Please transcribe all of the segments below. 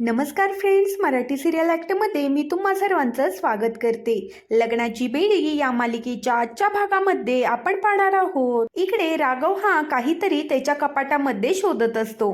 नमस्कार friends Marathi serial ॲक्टमध्ये मी तुम्हा सर्वांचं स्वागत करते. लग्नाची बेडी या मालिकेच्या आजच्या भागामध्ये आपण पाहणार आहोत. इकडे राघव हा काहीतरी त्याच्या कपाटामध्ये शोधत असतो.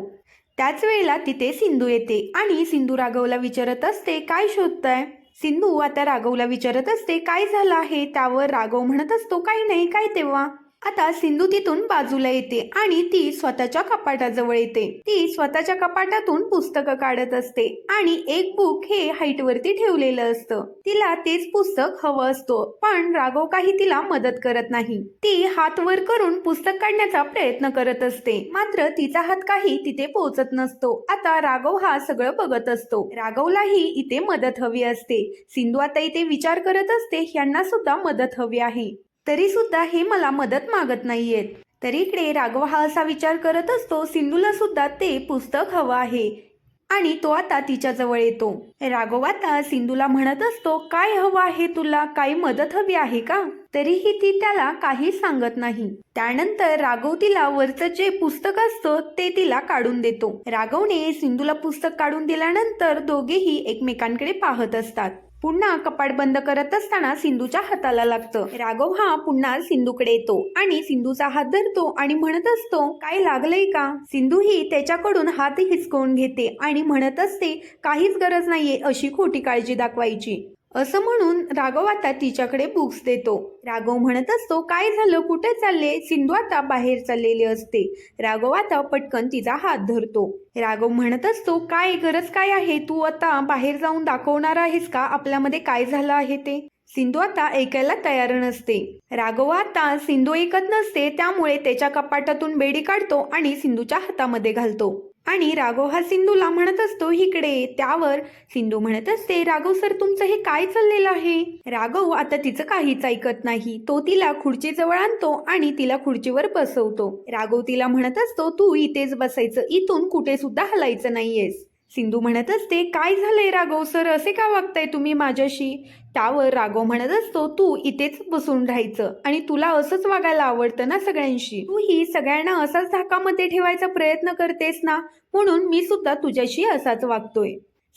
त्याच वेळेला तिथे सिंधू येते आणि सिंधू राघवला विचारत असते काय शोधताय? सिंधू आता राघवला विचारत असते काय झालं आहे? त्यावर राघव म्हणत असतो काही नाही काय तेव्हा? आता सिंधू तिथून बाजूला येते आणि ती स्वतःच्या कपाटाजवळ येते. ती स्वतःच्या कपाटातून पुस्तकं काढत असते आणि एक बुक हे हाईट वरती ठेवलेलं असतं. तिला तेच पुस्तक हवं असतो पण राघव काही तिला मदत करत नाही. ती हात वर करून पुस्तक काढण्याचा प्रयत्न करत असते मात्र तिचा हात काही तिथे पोहोचत नसतो. आता राघव हा सगळं बघत असतो. राघवलाही इथे मदत हवी असते. सिंधू आता इथे विचार करत असते यांना सुद्धा मदत हवी आहे. तरी सुद्धा हे मला मदत मागत नाहीयेत. तरी इकडे राघव हा असा विचार करत असतो सिंधूला सुद्धा ते पुस्तक हवं आहे. आणि तो आता तिच्याजवळ येतो. राघव आता सिंधूला म्हणत असतो काय हवं आहे तुला? काही मदत हवी आहे का? तरीही ती त्याला काही सांगत नाही. त्यानंतर राघव तिला वरचं जे पुस्तक असतं ते तिला काढून देतो. राघवने सिंधूला पुस्तक काढून दिल्यानंतर दोघेही एकमेकांकडे पाहत असतात. पुन्हा कपाट बंद करत असताना सिंधूच्या हाताला लागतं. राघव हा पुन्हा सिंधूकडे येतो आणि सिंधूचा हात धरतो आणि म्हणत असतो काय लागलंय का? सिंधू ही त्याच्याकडून हात हिसकवून घेते आणि म्हणत असते काहीच गरज नाहीये अशी खोटी काळजी दाखवायची. असं म्हणून राघव आता तिच्याकडे बुक्स देतो. राघव म्हणत असतो काय झालं? कुठे चालले? सिंधू आता बाहेर चाललेले असते. राघव आता पटकन तिचा हात धरतो. राघव म्हणत असतो काय? गरज काय आहे? तू आता बाहेर जाऊन दाखवणार आहेस का? आपल्यामध्ये काय झालं आहे ते? सिंधू आता ऐकायला तयार नसते. राघव आता सिंधू ऐकत नसते त्यामुळे त्याच्या कपाटातून बेडी काढतो आणि सिंधूच्या हातामध्ये घालतो. आणि राघव हा सिंधूला म्हणत असतो इकडे त्यावर. सिंधू म्हणत असते राघव सर तुमचं हे काय चाललेलं आहे? राघव आता तिचं काहीच ऐकत नाही. तो तिला खुर्चीजवळ आणतो आणि तिला खुर्चीवर बसवतो. राघव तिला म्हणत असतो तू इथेच बसायचं. इथून कुठे सुद्धा हलायचं नाहीयेस. सिंधू म्हणत असते काय झालंय राघव सर? असे का वागताय तुम्ही माझ्याशी? त्यावर राघव म्हणत असतो तू इथेच बसून राहायचं आणि तुला असंच वागायला आवडतं ना सगळ्यांशी? तू ही सगळ्यांना असाच धाकामध्ये ठेवायचा प्रयत्न करतेस ना? म्हणून मी सुद्धा तुझ्याशी असाच वागतोय.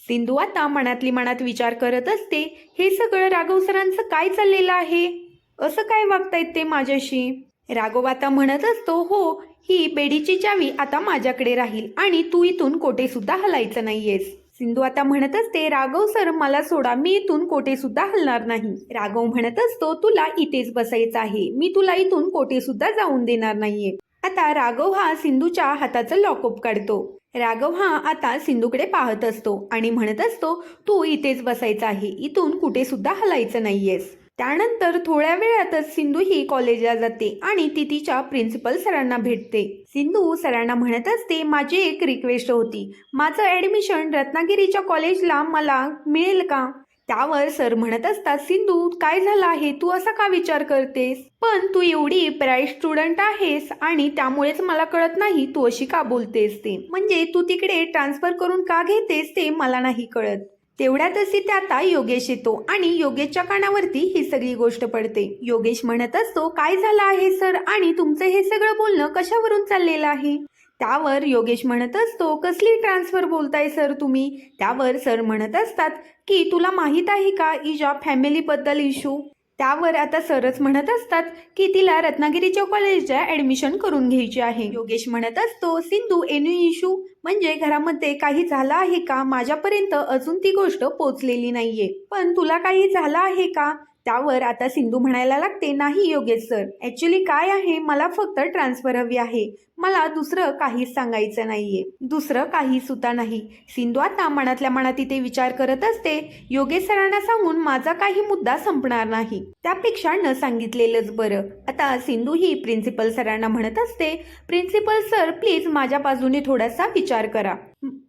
सिंधू आता मनातली मनात विचार करत असते हे सगळं राघव सरांचं काय चाललेलं आहे? असं काय वागतायत ते माझ्याशी? राघव आता म्हणत असतो हो ही बेडीची चावी आता माझ्याकडे राहील आणि तू इथून कोठे सुद्धा हलायचं नाहीयेस. सिंधू आता म्हणत असते राघव सर मला सोडा मी इथून कोठे सुद्धा हलणार नाही. राघव म्हणत असतो तुला इथेच बसायचं आहे मी तुला इथून कोठे सुद्धा जाऊन देणार नाहीये. आता राघव हा सिंधूच्या हाताचं लॉकअप काढतो. राघव हा आता सिंधूकडे पाहत असतो आणि म्हणत असतो तू इथेच बसायचं आहे इथून कुठे सुद्धा हलायचं नाहीयेस. त्यानंतर थोड्या वेळातच सिंधू ही कॉलेजला जाते आणि ती तिच्या प्रिन्सिपल सरांना भेटते. सिंधू सरांना म्हणत असते माझी एक रिक्वेस्ट होती. माझं ॲडमिशन रत्नागिरीच्या कॉलेजला मला मिळेल का? त्यावर सर म्हणत असतात सिंधू काय झालं आहे? तू असा का विचार करतेस? पण तू एवढी प्राईड स्टुडंट आहेस आणि त्यामुळेच मला कळत नाही तू अशी का बोलतेस ते. म्हणजे तू तिकडे ट्रान्सफर करून का घेतेस ते मला नाही कळत. तेवढ्यातच ते आता योगेश येतो आणि योगेशच्या कानावरती ही सगळी गोष्ट पडते. योगेश म्हणत असतो काय झालं आहे सर? आणि तुमचं हे सगळं बोलणं कशावरून चाललेलं आहे? त्यावर योगेश म्हणत असतो कसली ट्रान्सफर बोलताय सर तुम्ही? त्यावर सर म्हणत असतात की तुला माहीत आहे का इजा फॅमिलीबद्दल इशू त्यावर आता सरच म्हणत असतात की तिला रत्नागिरीच्या कॉलेजच्या ऍडमिशन करून घ्यायची आहे. योगेश म्हणत असतो सिंधू एनी इशू. म्हणजे घरामध्ये काही झालं आहे का? माझ्यापर्यंत अजून ती गोष्ट पोचलेली नाहीये. पण तुला काही झालं आहे का? त्यावर आता सिंधू म्हणायला लागते नाही योगेश सर. ऍक्च्युली काय आहे? मला फक्त ट्रान्सफर हवी आहे. मला दुसरं काहीच सांगायचं नाहीये. दुसरं काही सुद्धा नाही. सिंधू आता मनातल्या मनात इथे विचार करत असते योगेश सरांना सांगून माझा काही मुद्दा संपणार नाही. त्यापेक्षा न सांगितलेलंच बरं. आता सिंधू ही प्रिन्सिपल सरांना म्हणत असते प्रिन्सिपल सर प्लीज माझ्या बाजूने थोडासा विचार करा.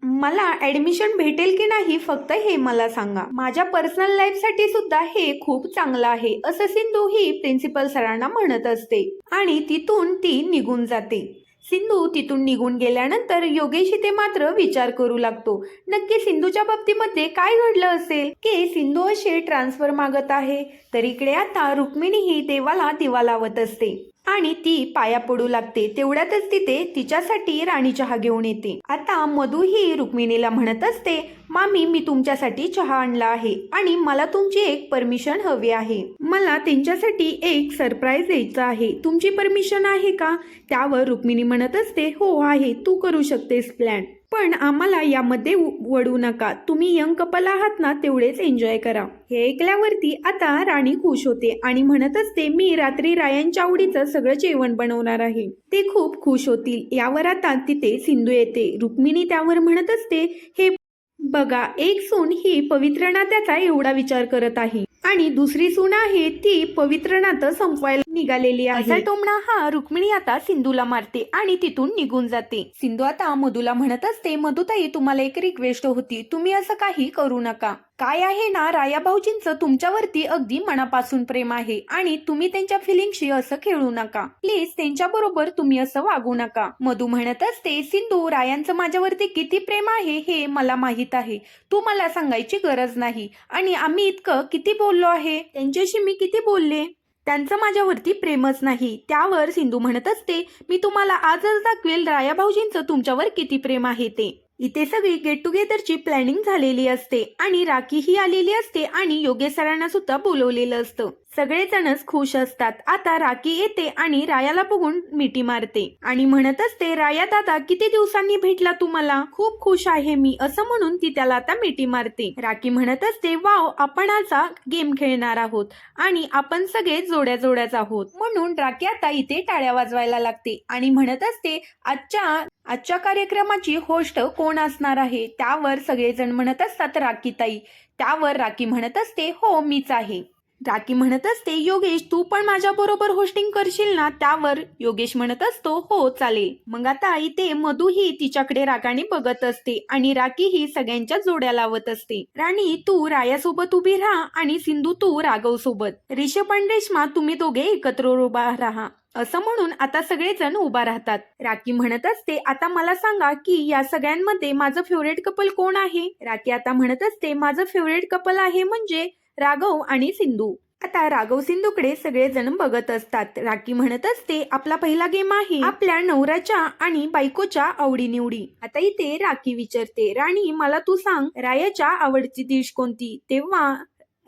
मला ऍडमिशन भेटेल की नाही फक्त हे मला सांगा. माझ्या पर्सनल लाईफसाठी सुद्धा हे खूप चांगलं आहे असं सिंधू ही प्रिन्सिपल सरांना म्हणत असते. आणि तिथून ती निघून जाते. सिंधू तिथून निघून गेल्यानंतर योगेश इथे मात्र विचार करू लागतो. नक्की सिंधूच्या बाबतीमध्ये काय घडलं असेल? की सिंधू असे ट्रान्सफर मागत आहे. तर इकडे आता रुक्मिणीही देवाला दिवा लावत असते. आणि ती पाया पडू लागते. तेवढ्यातच तिथे तिच्यासाठी राणी चहा घेऊन येते. आता मधू ही रुक्मिणीला म्हणत असते मामी मी तुमच्यासाठी चहा आणला आहे आणि मला तुमची एक परमिशन हवी आहे. मला त्यांच्यासाठी एक सरप्राईज द्यायचं आहे. तुमची परमिशन आहे का? त्यावर रुक्मिणी म्हणत असते हो आहे. तू करू शकतेस प्लॅन. पण आम्हाला यामध्ये उ- वडू नका. तुम्ही यंग कपल आहात ना तेवढेच एन्जॉय करा. हे ऐकल्यावरती आता राणी खुश होते आणि म्हणत असते मी रात्री रायांच्या आवडीचं सगळं जेवण बनवणार आहे. ते खूप खुश होतील. यावर आता तिथे सिंधू येते. रुक्मिणी त्यावर म्हणत असते हे बघा एक सून ही पवित्र नात्याचा एवढा विचार करत आहे. आणि दुसरी सून आहे ती पवित्रनाथ संपवायला निघालेली आहे. टोमणा हा रुक्मिणी आता सिंधूला मारते आणि तिथून निघून जाते. सिंधू आता मधूला म्हणत असते मधुताई तुम्हाला एक रिक्वेस्ट होती. तुम्ही असं काही करू नका. काय आहे ना राया भाऊजींचं तुमच्यावरती अगदी मनापासून प्रेम आहे आणि तुम्ही त्यांच्या फिलिंगशी असं खेळू नका. प्लीज त्यांच्या बरोबर तुम्ही असं वागू नका. मधू म्हणत असते सिंधू रायांचं माझ्यावरती किती प्रेम आहे हे मला माहीत आहे. तू मला सांगायची गरज नाही. आणि आम्ही इतकं किती बोललो आहे? त्यांच्याशी मी किती बोलले? त्यांचं माझ्यावरती प्रेमच नाही. त्यावर सिंधू म्हणत असते मी तुम्हाला आजच दाखवेल राया भाऊजींचं तुमच्यावर किती प्रेम आहे ते. इथे सगळी गेट टुगेदरची प्लॅनिंग झालेली असते आणि राखी ही आलेली असते आणि योगेश सरांना सुद्धा बोलवलेलं असतं. सगळेजणच खुश असतात. आता राखी येते आणि रायाला बघून मिठी मारते. आणि म्हणत असते राया दादा किती दिवसांनी भेटला तुम्हाला? खूप खुश आहे मी असं म्हणून ती त्याला आता मिठी मारते. राखी म्हणत असते वाव आपण आजचा गेम खेळणार आहोत आणि आपण सगळे जोड्या जोड्याच आहोत. म्हणून राखी आता इथे टाळ्या वाजवायला लागते आणि म्हणत असते आजच्या आजच्या कार्यक्रमाची होस्ट कोण असणार आहे? त्यावर सगळेजण म्हणत असतात राखीताई. त्यावर राखी म्हणत असते हो मीच आहे. राखी म्हणत असते योगेश तू पण माझ्या बरोबर होस्टिंग करशील ना? त्यावर योगेश म्हणत असतो हो चालेल. मग आता इथे मधू ही तिच्याकडे रागाने बघत असते आणि राखी ही सगळ्यांच्या जोड्या लावत असते. राणी तू रायासोबत उभी राहा आणि सिंधू तू राघव सोबत रिषभ आणि रेश्मा तुम्ही दोघे एकत्र उभा राहा. असं म्हणून आता सगळेजण उभा राहतात. राखी म्हणत असते आता मला सांगा की या सगळ्यांमध्ये माझं फेवरेट कपल कोण आहे? राखी आता म्हणत असते माझं फेवरेट कपल आहे म्हणजे राघव आणि सिंधू. आता राघव सिंधूकडे सगळेजण बघत असतात. राखी म्हणत असते आपला पहिला गेम आहे. आपल्या नवऱ्याच्या आणि बायकोच्या आवडीनिवडी. आता इथे राखी विचारते राणी मला तू सांग रायाच्या आवडची डिश कोणती? तेव्हा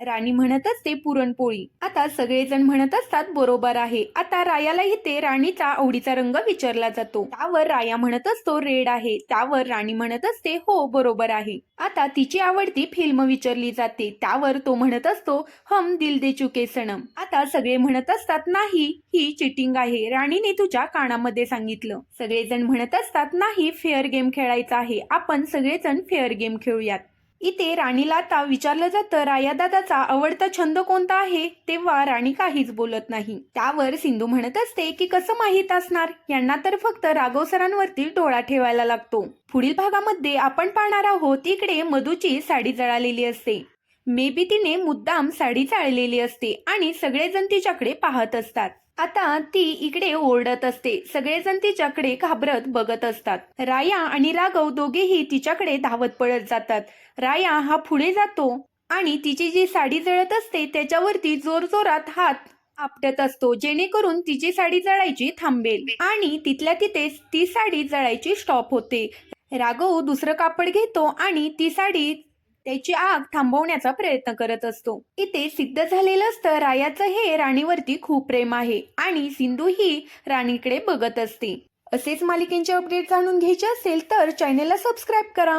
राणी म्हणत असते पुरणपोळी. आता सगळेजण म्हणत असतात बरोबर आहे. आता रायाला इथे राणीचा आवडीचा रंग विचारला जातो. त्यावर राया म्हणत असतो रेड आहे. त्यावर राणी म्हणत असते हो बरोबर आहे. आता तिची आवडती फिल्म विचारली जाते. त्यावर तो म्हणत असतो हम दिल दे चुके सणम आता सगळे म्हणत असतात नाही ही चिटिंग आहे. राणीने तुझ्या कानामध्ये सांगितलं. सगळेजण म्हणत असतात नाही फेअर गेम खेळायचा आहे. आपण सगळेजण फेअर गेम खेळूयात. इथे राणीला आता विचारलं जातं रायादादाचा आवडता छंद कोणता आहे? तेव्हा राणी काहीच बोलत नाही. त्यावर सिंधू म्हणत असते की कसं माहीत असणार? यांना तर फक्त राघव सरांवरती डोळा ठेवायला लागतो. पुढील भागामध्ये आपण पाहणार आहोत इकडे मधूची साडी जळालेली असते. मे बी तिने मुद्दाम साडी चाळलेली असते आणि सगळेजण तिच्याकडे पाहत असतात. आता ती इकडे ओरडत असते. सगळेजण तिच्याकडे घाबरत बघत असतात. राया आणि राघव दोघेही तिच्याकडे धावत पळत जातात. राया हा पुढे जातो आणि तिची जी साडी जळत असते त्याच्यावरती जोरजोरात हात आपटत असतो जेणेकरून तिची साडी जळायची थांबेल. आणि तिथल्या तिथेच ती साडी जळायची स्टॉप होते. राघव दुसरं कापड घेतो आणि ती साडी त्याची आग थांबवण्याचा प्रयत्न करत असतो. इथे सिद्ध झालेलं असतं रायाचं हे राणीवरती खूप प्रेम आहे आणि सिंधू ही राणीकडे बघत असते. असेच मालिकेंचे अपडेट जाणून घ्यायचे असेल तर चॅनेलला सबस्क्राईब करा.